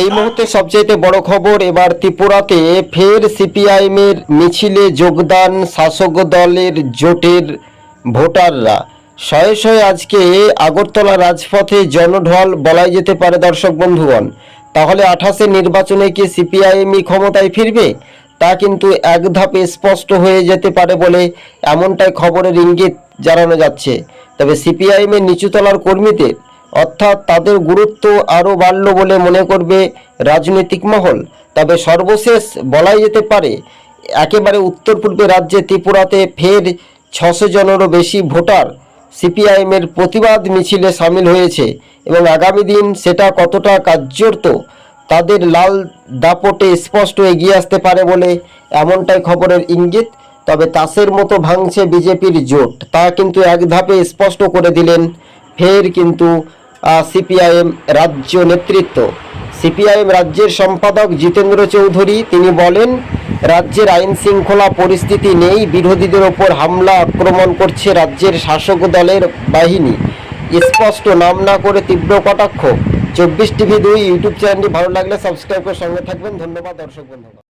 এই মুহূর্তে সবচাইতে বড় খবর এবার ত্রিপুরাতে ফের সিপিআইএমের মিছিলে যোগদান শাসক দলের জোটের ভোটাররা। শয়ে শয়ে আজকে আগরতলা রাজপথে জনঢল বলাই যেতে পারে দর্শক বন্ধুগণ। তাহলে আঠাশে নির্বাচনে কি সিপিআইএমই ক্ষমতায় ফিরবে? তা কিন্তু এক ধাপে স্পষ্ট হয়ে যেতে পারে বলে এমনটাই খবরের ইঙ্গিত জানানো যাচ্ছে। তবে সিপিআইএমের নিচুতলার কর্মীদের অর্থাৎ তাদের গুরুত্ব আরও বাড়ল বলে মনে করবে রাজনৈতিক মহল। তবে সর্বশেষ বলাই যেতে পারে, একেবারে উত্তর পূর্বে রাজ্যে ত্রিপুরাতে ফের ছশো জনেরও বেশি ভোটার সিপিআইএমের প্রতিবাদ মিছিলে সামিল হয়েছে এবং আগামী দিন সেটা কতটা কার্যত তাদের লাল দাপটে স্পষ্ট এগিয়ে আসতে পারে বলে এমনটাই খবরের ইঙ্গিত। তবে তাসের মতো ভাঙছে বিজেপির জোট, তা কিন্তু এক ধাপে স্পষ্ট করে দিলেন। ফের কিন্তু সিপিআইএম রাজ্য নেতৃত্ব। সিপিআইএম রাজ্যের সম্পাদক জিতেন্দ্র চৌধুরী, তিনি বলেন, রাজ্যের আইন শৃঙ্খলা পরিস্থিতি নেই, বিরোধীদের ওপর হামলা আক্রমণ করছে রাজ্যের শাসক দলের বাহিনী। স্পষ্ট, নাম না করে তীব্র কটাক্ষ। চব্বিশ টিভি দুই ইউটিউব চ্যানেলটি ভালো লাগলে সাবস্ক্রাইব করে সঙ্গে থাকবেন। ধন্যবাদ, দর্শক বন্ধুরা